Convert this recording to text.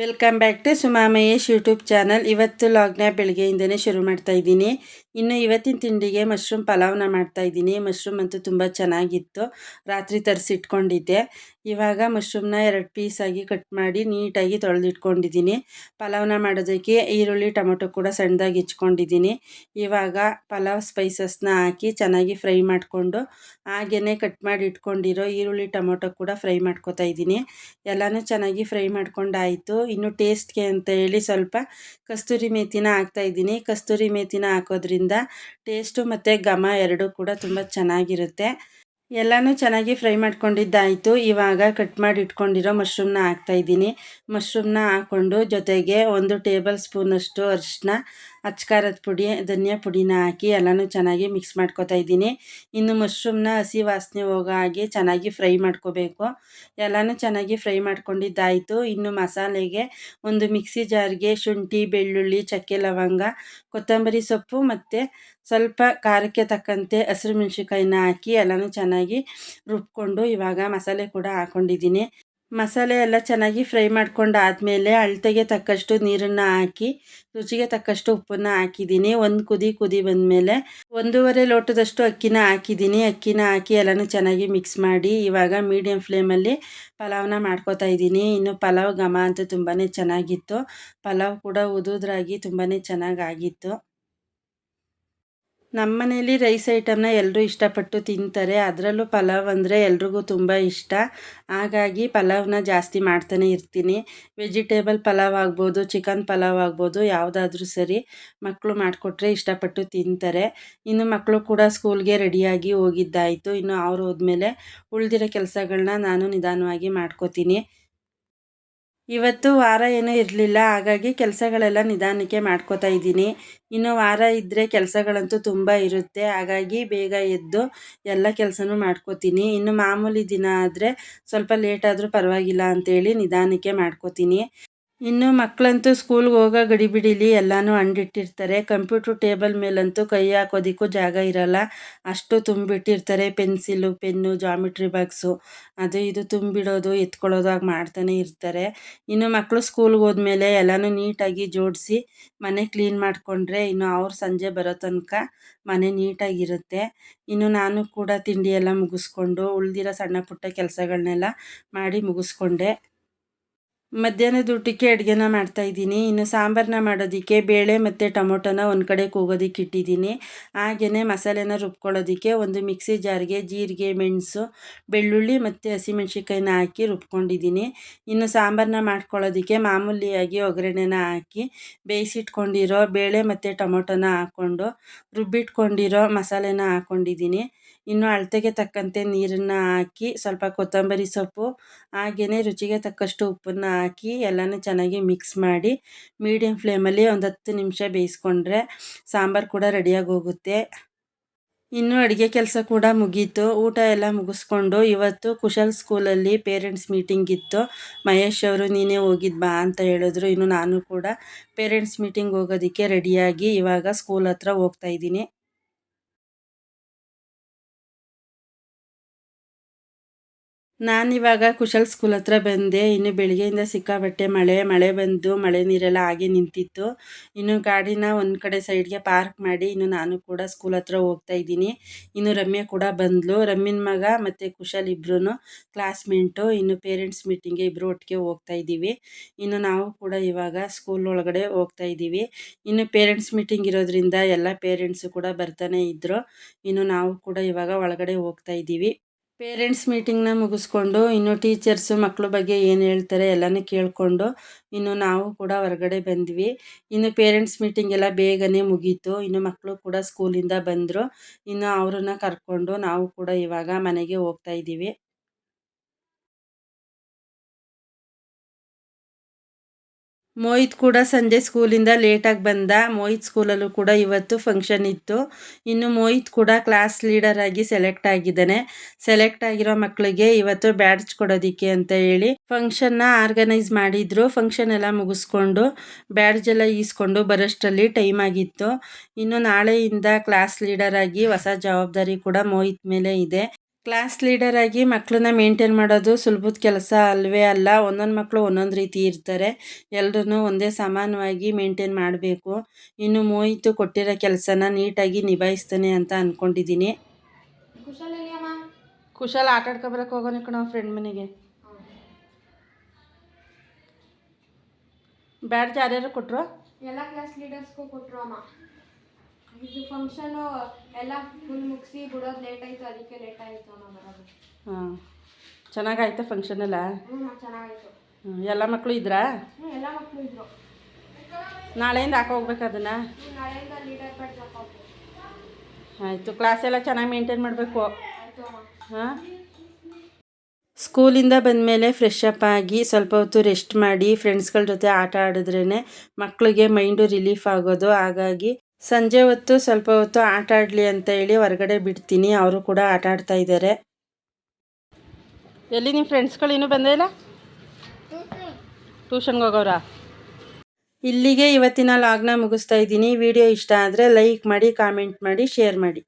Welcome back to Suma Mahesh YouTube channel ಇವತ್ತು ಲಾಗ್ನ ಬೆಳಗ್ಗೆಯಿಂದನೇ ಶುರು ಮಾಡ್ತಾ ಇದ್ದೀನಿ. ಇನ್ನು ಇವತ್ತಿನ ತಿಂಡಿಗೆ ಮಶ್ರೂಮ್ ಪಲಾವ್ನ ಮಾಡ್ತಾ ಇದ್ದೀನಿ. ಮಶ್ರೂಮ್ ಅಂತೂ ತುಂಬ ಚೆನ್ನಾಗಿತ್ತು. ರಾತ್ರಿ ತರಿಸಿಟ್ಕೊಂಡಿದ್ದೆ. ಇವಾಗ ಮಶ್ರೂಮ್ನ ಎರಡು ಪೀಸಾಗಿ ಕಟ್ ಮಾಡಿ ನೀಟಾಗಿ ತೊಳೆದಿಟ್ಕೊಂಡಿದ್ದೀನಿ. ಪಲಾವ್ನ ಮಾಡೋದಕ್ಕೆ ಈರುಳ್ಳಿ, ಟೊಮೊಟೊ ಕೂಡ ಸಣ್ಣದಾಗಿ ಹೆಚ್ಕೊಂಡಿದ್ದೀನಿ. ಇವಾಗ ಪಲಾವ್ ಸ್ಪೈಸಸ್ನ ಹಾಕಿ ಚೆನ್ನಾಗಿ ಫ್ರೈ ಮಾಡಿಕೊಂಡು ಹಾಗೆಯೇ ಕಟ್ ಮಾಡಿ ಇಟ್ಕೊಂಡಿರೋ ಈರುಳ್ಳಿ, ಟೊಮೊಟೊ ಕೂಡ ಫ್ರೈ ಮಾಡ್ಕೋತಾ ಇದ್ದೀನಿ. ಎಲ್ಲನೂ ಚೆನ್ನಾಗಿ ಫ್ರೈ ಮಾಡ್ಕೊಂಡಾಯಿತು. ಇನ್ನು ಟೇಸ್ಟ್ಗೆ ಅಂತ ಹೇಳಿ ಸ್ವಲ್ಪ ಕಸ್ತೂರಿ ಮೇಥಿನ ಇದ್ದೀನಿ. ಕಸ್ತೂರಿ ಮೇಥಿನ ಹಾಕೋದ್ರಿಂದ ಟೇಸ್ಟು ಮತ್ತು ಘಮ ಎರಡೂ ಕೂಡ ತುಂಬ ಚೆನ್ನಾಗಿರುತ್ತೆ. ಎಲ್ಲನೂ ಚೆನ್ನಾಗಿ ಫ್ರೈ ಮಾಡ್ಕೊಂಡಿದ್ದಾಯಿತು. ಇವಾಗ ಕಟ್ ಮಾಡಿ ಇಟ್ಕೊಂಡಿರೋ ಮಶ್ರೂಮ್ನ ಹಾಕ್ತಾಯಿದ್ದೀನಿ ಮಶ್ರೂಮ್ನ ಹಾಕ್ಕೊಂಡು ಜೊತೆಗೆ ಒಂದು ಟೇಬಲ್ ಸ್ಪೂನಷ್ಟು ಅರಿಶಿನ ಅಚ್ಕಾರದ ಪುಡಿ, ಧನಿಯಾ ಪುಡಿನ ಹಾಕಿ ಎಲ್ಲನೂ ಚೆನ್ನಾಗಿ ಮಿಕ್ಸ್ ಮಾಡ್ಕೊತಾ ಇದ್ದೀನಿ. ಇನ್ನು ಮಶ್ರೂಮ್ನ ಹಸಿ ವಾಸನೆ ಹೋಗೋ ಹಾಗೆ ಚೆನ್ನಾಗಿ ಫ್ರೈ ಮಾಡ್ಕೋಬೇಕು. ಎಲ್ಲನೂ ಚೆನ್ನಾಗಿ ಫ್ರೈ ಮಾಡ್ಕೊಂಡಿದ್ದಾಯಿತು. ಇನ್ನು ಮಸಾಲೆಗೆ ಒಂದು ಮಿಕ್ಸಿ ಜಾರ್ಗೆ ಶುಂಠಿ, ಬೆಳ್ಳುಳ್ಳಿ, ಚಕ್ಕೆ ಲವಂಗ, ಕೊತ್ತಂಬರಿ ಸೊಪ್ಪು ಮತ್ತು ಸ್ವಲ್ಪ ಖಾರಕ್ಕೆ ತಕ್ಕಂತೆ ಹಸಿರು ಮೆಣಸಿನ್ಕಾಯಿನ ಹಾಕಿ ಎಲ್ಲನೂ ಚೆನ್ನಾಗಿ ರುಬ್ಕೊಂಡು ಇವಾಗ ಮಸಾಲೆ ಕೂಡ ಹಾಕ್ಕೊಂಡಿದ್ದೀನಿ ಮಸಾಲೆ ಎಲ್ಲ ಚೆನ್ನಾಗಿ ಫ್ರೈ ಮಾಡ್ಕೊಂಡು ಆದಮೇಲೆ ಅಳತೆಗೆ ತಕ್ಕಷ್ಟು ನೀರನ್ನು ಹಾಕಿ, ರುಚಿಗೆ ತಕ್ಕಷ್ಟು ಉಪ್ಪನ್ನು ಹಾಕಿದ್ದೀನಿ. ಒಂದು ಕುದಿ ಕುದಿ ಬಂದಮೇಲೆ ಒಂದೂವರೆ ಲೋಟದಷ್ಟು ಅಕ್ಕಿನ ಹಾಕಿದ್ದೀನಿ. ಅಕ್ಕಿನ ಹಾಕಿ ಎಲ್ಲನೂ ಚೆನ್ನಾಗಿ ಮಿಕ್ಸ್ ಮಾಡಿ ಇವಾಗ ಮೀಡಿಯಮ್ ಫ್ಲೇಮಲ್ಲಿ ಪಲಾವ್ನ ಮಾಡ್ಕೋತಾ ಇದ್ದೀನಿ. ಇನ್ನು ಪಲಾವ್ ಘಮ ಅಂತೂ ತುಂಬಾ ಚೆನ್ನಾಗಿತ್ತು. ಪಲಾವ್ ಕೂಡ ಉದುದ್ರಾಗಿ ತುಂಬಾ ಚೆನ್ನಾಗಾಗಿತ್ತು. ನಮ್ಮ ಮನೆಯಲ್ಲಿ ರೈಸ್ ಐಟಮ್ನ ಎಲ್ಲರೂ ಇಷ್ಟಪಟ್ಟು ತಿಂತಾರೆ. ಅದರಲ್ಲೂ ಪಲಾವ್ ಅಂದರೆ ಎಲ್ರಿಗೂ ತುಂಬ ಇಷ್ಟ. ಹಾಗಾಗಿ ಪಲಾವ್ನ ಜಾಸ್ತಿ ಮಾಡ್ತಾನೆ ಇರ್ತೀನಿ. ವೆಜಿಟೇಬಲ್ ಪಲಾವ್ ಆಗ್ಬೋದು, ಚಿಕನ್ ಪಲಾವ್ ಆಗ್ಬೋದು, ಯಾವುದಾದ್ರೂ ಸರಿ ಮಕ್ಕಳು ಮಾಡಿಕೊಟ್ರೆ ಇಷ್ಟಪಟ್ಟು ತಿಂತಾರೆ. ಇನ್ನು ಮಕ್ಕಳು ಕೂಡ ಸ್ಕೂಲ್ಗೆ ರೆಡಿಯಾಗಿ ಹೋಗಿದ್ದಾಯಿತು. ಇನ್ನು ಅವ್ರು ಹೋದ್ಮೇಲೆ ಉಳಿದಿರೋ ಕೆಲಸಗಳನ್ನ ನಾನು ನಿಧಾನವಾಗಿ ಮಾಡ್ಕೋತೀನಿ. ಇವತ್ತು ವಾರ ಏನೂ ಇರಲಿಲ್ಲ, ಹಾಗಾಗಿ ಕೆಲಸಗಳೆಲ್ಲ ನಿಧಾನಕ್ಕೆ ಮಾಡ್ಕೋತಾ ಇದ್ದೀನಿ. ಇನ್ನು ವಾರ ಇದ್ದರೆ ಕೆಲಸಗಳಂತೂ ತುಂಬ ಇರುತ್ತೆ, ಹಾಗಾಗಿ ಬೇಗ ಎದ್ದು ಎಲ್ಲ ಕೆಲಸನೂ ಮಾಡ್ಕೋತೀನಿ. ಇನ್ನು ಮಾಮೂಲಿ ದಿನ ಆದರೆ ಸ್ವಲ್ಪ ಲೇಟಾದರೂ ಪರವಾಗಿಲ್ಲ ಅಂತೇಳಿ ನಿಧಾನಕ್ಕೆ ಮಾಡ್ಕೋತೀನಿ. ಇನ್ನು ಮಕ್ಕಳಂತೂ ಸ್ಕೂಲ್ಗೆ ಹೋಗೋ ಗಡಿಬಿಡಿಲಿ ಎಲ್ಲನೂ ಅಂಡಿಟ್ಟಿರ್ತಾರೆ. ಕಂಪ್ಯೂಟ್ರ್ ಟೇಬಲ್ ಮೇಲಂತೂ ಕೈ ಹಾಕೋದಿಕ್ಕೂ ಜಾಗ ಇರಲ್ಲ. ಅಷ್ಟು ತುಂಬಿಟ್ಟಿರ್ತಾರೆ ಪೆನ್ಸಿಲು ಪೆನ್ನು ಜಾಮಿಟ್ರಿ ಬಾಕ್ಸು ಅದು ಇದು ತುಂಬಿಡೋದು, ಎತ್ಕೊಳ್ಳೋದು ಹಾಗೆ ಮಾಡ್ತಾನೆ ಇರ್ತಾರೆ. ಇನ್ನು ಮಕ್ಕಳು ಸ್ಕೂಲ್ಗೆ ಹೋದ್ಮೇಲೆ ಎಲ್ಲನೂ ನೀಟಾಗಿ ಜೋಡಿಸಿ ಮನೆ ಕ್ಲೀನ್ ಮಾಡಿಕೊಂಡ್ರೆ ಇನ್ನು ಅವ್ರು ಸಂಜೆ ಬರೋ ತನಕ ಮನೆ ನೀಟಾಗಿರುತ್ತೆ. ಇನ್ನು ನಾನು ಕೂಡ ತಿಂಡಿ ಎಲ್ಲ ಮುಗಿಸ್ಕೊಂಡು ಉಳಿದಿರೋ ಸಣ್ಣ ಪುಟ್ಟ ಕೆಲಸಗಳನ್ನೆಲ್ಲ ಮಾಡಿ ಮುಗಿಸ್ಕೊಂಡೆ. ಮಧ್ಯಾಹ್ನದ ಊಟಕ್ಕೆ ಅಡುಗೆನ ಮಾಡ್ತಾಯಿದ್ದೀನಿ ಇನ್ನು ಸಾಂಬಾರನ್ನ ಮಾಡೋದಕ್ಕೆ ಬೇಳೆ ಮತ್ತು ಟೊಮೊಟೊನ ಒಂದು ಕಡೆ ಕೂಗೋದಕ್ಕೆ ಇಟ್ಟಿದ್ದೀನಿ. ಹಾಗೆಯೇ ಮಸಾಲೆನ ರುಬ್ಕೊಳ್ಳೋದಕ್ಕೆ ಒಂದು ಮಿಕ್ಸಿ ಜಾರ್ಗೆ ಜೀರಿಗೆ, ಮೆಣಸು, ಬೆಳ್ಳುಳ್ಳಿ ಮತ್ತು ಹಸಿಮೆಣ್ಸಿಕಾಯಿನ ಹಾಕಿ ರುಬ್ಕೊಂಡಿದ್ದೀನಿ. ಇನ್ನು ಸಾಂಬಾರನ್ನ ಮಾಡ್ಕೊಳ್ಳೋದಕ್ಕೆ ಮಾಮೂಲಿಯಾಗಿ ಒಗ್ಗರಣೆನ ಹಾಕಿ ಬೇಯಿಸಿಟ್ಕೊಂಡಿರೋ ಬೇಳೆ ಮತ್ತು ಟೊಮೊಟೊನ ಹಾಕ್ಕೊಂಡು ರುಬ್ಬಿಟ್ಕೊಂಡಿರೋ ಮಸಾಲೆನ ಹಾಕ್ಕೊಂಡಿದ್ದೀನಿ. ಇನ್ನು ಅಳತೆಗೆ ತಕ್ಕಂತೆ ನೀರನ್ನು ಹಾಕಿ ಸ್ವಲ್ಪ ಕೊತ್ತಂಬರಿ ಸೊಪ್ಪು ಹಾಗೆಯೇ ರುಚಿಗೆ ತಕ್ಕಷ್ಟು ಉಪ್ಪನ್ನು ಹಾಕಿ ಎಲ್ಲನೂ ಚೆನ್ನಾಗಿ ಮಿಕ್ಸ್ ಮಾಡಿ ಮೀಡಿಯಮ್ ಫ್ಲೇಮಲ್ಲಿ ಒಂದು ಹತ್ತು ನಿಮಿಷ ಬೇಯಿಸ್ಕೊಂಡ್ರೆ ಸಾಂಬಾರು ಕೂಡ ರೆಡಿಯಾಗಿ ಹೋಗುತ್ತೆ. ಇನ್ನು ಅಡುಗೆ ಕೆಲಸ ಕೂಡ ಮುಗೀತು. ಊಟ ಎಲ್ಲ ಮುಗಿಸ್ಕೊಂಡು ಇವತ್ತು ಕುಶಲ್ ಸ್ಕೂಲಲ್ಲಿ ಪೇರೆಂಟ್ಸ್ ಮೀಟಿಂಗ್ ಇತ್ತು. ಮಹೇಶ್ ಅವರು, ನೀನೇ ಹೋಗಿದ್ದು ಬಾ ಅಂತ ಹೇಳಿದ್ರು. ಇನ್ನು ನಾನು ಕೂಡ ಪೇರೆಂಟ್ಸ್ ಮೀಟಿಂಗ್ ಹೋಗೋದಕ್ಕೆ ರೆಡಿಯಾಗಿ ಇವಾಗ ಸ್ಕೂಲ್ ಹತ್ರ ಹೋಗ್ತಾ ಇದ್ದೀನಿ. ನಾನಿವಾಗ ಕುಶಲ್ ಸ್ಕೂಲ್ ಹತ್ರ ಬಂದೆ. ಇನ್ನು ಬೆಳಗ್ಗೆಯಿಂದ ಸಿಕ್ಕಾಬಟ್ಟೆ ಮಳೆ ಮಳೆ ಬಂದು ಮಳೆ ನೀರೆಲ್ಲ ಆಗಿ ನಿಂತಿತ್ತು. ಇನ್ನು ಗಾಡಿನ ಒಂದು ಕಡೆ ಸೈಡ್ಗೆ ಪಾರ್ಕ್ ಮಾಡಿ ಇನ್ನು ನಾನು ಕೂಡ ಸ್ಕೂಲ್ ಹತ್ರ ಹೋಗ್ತಾ ಇದ್ದೀನಿ. ಇನ್ನು ರಮ್ಯ ಕೂಡ ಬಂದಳು ರಮ್ಯನ ಮಗ ಮತ್ತು ಕುಶಲ್ ಇಬ್ಬರೂ ಕ್ಲಾಸ್ಮೇಟು ಇನ್ನು ಪೇರೆಂಟ್ಸ್ ಮೀಟಿಂಗ್ಗೆ ಇಬ್ಬರು ಒಟ್ಟಿಗೆ ಹೋಗ್ತಾ ಇದ್ದೀವಿ. ಇನ್ನು ನಾವು ಕೂಡ ಇವಾಗ ಸ್ಕೂಲ್ ಒಳಗಡೆ ಹೋಗ್ತಾ ಇದ್ದೀವಿ. ಇನ್ನು ಪೇರೆಂಟ್ಸ್ ಮೀಟಿಂಗ್ ಇರೋದ್ರಿಂದ ಎಲ್ಲ ಪೇರೆಂಟ್ಸು ಕೂಡ ಬರ್ತಾನೆ ಇದ್ದರು ಇನ್ನು ನಾವು ಕೂಡ ಇವಾಗ ಒಳಗಡೆ ಹೋಗ್ತಾ ಇದ್ದೀವಿ. ಪೇರೆಂಟ್ಸ್ ಮೀಟಿಂಗ್ನ ಮುಗಿಸ್ಕೊಂಡು ಇನ್ನು ಟೀಚರ್ಸು ಮಕ್ಕಳ ಬಗ್ಗೆ ಏನು ಹೇಳ್ತಾರೆ ಎಲ್ಲನೂ ಕೇಳಿಕೊಂಡು ಇನ್ನು ನಾವು ಕೂಡ ಹೊರಗಡೆ ಬಂದ್ವಿ. ಇನ್ನು ಪೇರೆಂಟ್ಸ್ ಮೀಟಿಂಗ್ ಎಲ್ಲ ಬೇಗನೆ ಮುಗೀತು. ಇನ್ನು ಮಕ್ಕಳು ಕೂಡ ಸ್ಕೂಲಿಂದ ಬಂದರು. ಇನ್ನು ಅವ್ರನ್ನ ಕರ್ಕೊಂಡು ನಾವು ಕೂಡ ಇವಾಗ ಮನೆಗೆ ಹೋಗ್ತಾ ಇದ್ದೀವಿ ಮೋಹಿತ್ ಕೂಡ ಸಂಜೆ ಸ್ಕೂಲಿಂದ ಲೇಟಾಗಿ ಬಂದ. ಮೋಹಿತ್ ಸ್ಕೂಲಲ್ಲೂ ಕೂಡ ಇವತ್ತು ಫಂಕ್ಷನ್ ಇತ್ತು. ಇನ್ನು ಮೋಹಿತ್ ಕೂಡ ಕ್ಲಾಸ್ ಲೀಡರ್ ಆಗಿ ಸೆಲೆಕ್ಟ್ ಆಗಿದ್ದಾನೆ. ಸೆಲೆಕ್ಟ್ ಆಗಿರೋ ಮಕ್ಕಳಿಗೆ ಇವತ್ತು ಬ್ಯಾಡ್ಜ್ ಕೊಡೋದಿಕ್ಕೆ ಅಂತ ಹೇಳಿ ಫಂಕ್ಷನ್ನ ಆರ್ಗನೈಸ್ ಮಾಡಿದ್ರು. ಫಂಕ್ಷನ್ ಎಲ್ಲ ಮುಗಿಸ್ಕೊಂಡು ಬ್ಯಾಡ್ಜ್ ಎಲ್ಲ ಈಸ್ಕೊಂಡು ಬರೋಷ್ಟರಲ್ಲಿ ಟೈಮ್ ಆಗಿತ್ತು. ಇನ್ನು ನಾಳೆಯಿಂದ ಕ್ಲಾಸ್ ಲೀಡರ್ ಆಗಿ ಹೊಸ ಜವಾಬ್ದಾರಿ ಕೂಡ ಮೋಹಿತ್ ಮೇಲೆ ಇದೆ. ಕ್ಲಾಸ್ ಲೀಡರಾಗಿ ಆಗಿ ಮಕ್ಕಳನ್ನ ಮೇಂಟೈನ್ ಮಾಡೋದು ಸುಲಭದ ಕೆಲಸ ಅಲ್ವೇ ಅಲ್ಲ. ಒಂದೊಂದು ಮಕ್ಕಳು ಒಂದೊಂದು ರೀತಿ ಇರ್ತಾರೆ. ಎಲ್ಲರೂ ಒಂದೇ ಸಮಾನವಾಗಿ ಮೇಂಟೈನ್ ಮಾಡಬೇಕು. ಇನ್ನು ಮೋಯಿತು ಕೊಟ್ಟಿರೋ ಕೆಲಸನ ನೀಟಾಗಿ ನಿಭಾಯಿಸ್ತಾನೆ ಅಂತ ಅಂದ್ಕೊಂಡಿದ್ದೀನಿ ಕುಶಾಲ್ ಆಟ ಆಡ್ಕೊಬರಕ್ಕೆ ಹೋಗೋಣ ಕಣ ಫ್ರೆಂಡ್ ಮನೆಗೆ. ಬ್ಯಾಡ್ಜ್ ಯಾರ್ಯಾರು ಕೊಟ್ಟರು ಎಲ್ಲ ಕ್ಲಾಸ್ ಲೀಡರ್ಸ್ಗೂ ಕೊಟ್ಟರು ಅಮ್ಮ. ಇದು ಫಂಕ್ಷನು ಎಲ್ಲ ಫುಲ್ ಮುಗಿಸಿ ಬಿಡೋದು ಲೇಟ್ ಆಯಿತು ಅದಕ್ಕೆ ಲೇಟ್ ಆಯಿತು ಅಮ್ಮ ಬರೋದು. ಹಾಂ. ಚೆನ್ನಾಗಾಯ್ತಾ ಫಂಕ್ಷನ್ ಎಲ್ಲ? ಹ್ಞೂ ಚೆನ್ನಾಗಾಯಿತು. ಹ್ಮ್, ಎಲ್ಲ ಮಕ್ಕಳು ಇದ್ರಾ? ಹ್ಞೂ ಎಲ್ಲ ಮಕ್ಕಳು ಇದ್ರು. ನಾಳೆಯಿಂದ ಹಾಕೋಗ್ಬೇಕು ಹೋಗ್ಬೇಕು ಅದನ್ನು? ಹ್ಞೂ ನಾಳೆಯಿಂದ ಲೀಡರ್ ಬ್ಯಾಡ್ಜ್ ಹಾಕೋದು ಆಯಿತು ಕ್ಲಾಸ್ ಎಲ್ಲ ಚೆನ್ನಾಗಿ ಮೇಂಟೈನ್ ಮಾಡಬೇಕು. ಆಯಿತು ಅಮ್ಮ. ಹಾಂ? ಸ್ಕೂಲಿಂದ ಬಂದಮೇಲೆ ಫ್ರೆಶ್ ಅಪ್ ಆಗಿ ಸ್ವಲ್ಪ ಹೊತ್ತು ರೆಸ್ಟ್ ಮಾಡಿ ಫ್ರೆಂಡ್ಸ್ಗಳ ಜೊತೆ ಆಟ ಆಡಿದ್ರೇ ಮಕ್ಕಳಿಗೆ ಮೈಂಡು ರಿಲೀಫ್ ಆಗೋದು. ಹಾಗಾಗಿ ಸಂಜೆ ಹೊತ್ತು ಸ್ವಲ್ಪ ಹೊತ್ತು ಆಟ ಆಡಲಿ ಅಂತ ಹೇಳಿ ಹೊರಗಡೆ ಬಿಡ್ತೀನಿ. ಅವರು ಕೂಡ ಆಟ ಆಡ್ತಾ ಇದ್ದಾರೆ ಎಲ್ಲಿ ನಿಮ್ಮ ಫ್ರೆಂಡ್ಸ್ಗಳು ಇನ್ನೂ ಬಂದೇ ಇಲ್ಲ? ಟ್ಯೂಷನ್ಗೆ ಹೋಗೋರಾ ಇಲ್ಲಿಗೆ ಇವತ್ತಿನ ಲಾಗ್ನ ಮುಗಿಸ್ತಾ ಇದ್ದೀನಿ. ವಿಡಿಯೋ ಇಷ್ಟ ಆದರೆ ಲೈಕ್ ಮಾಡಿ ಕಾಮೆಂಟ್ ಮಾಡಿ ಶೇರ್ ಮಾಡಿ.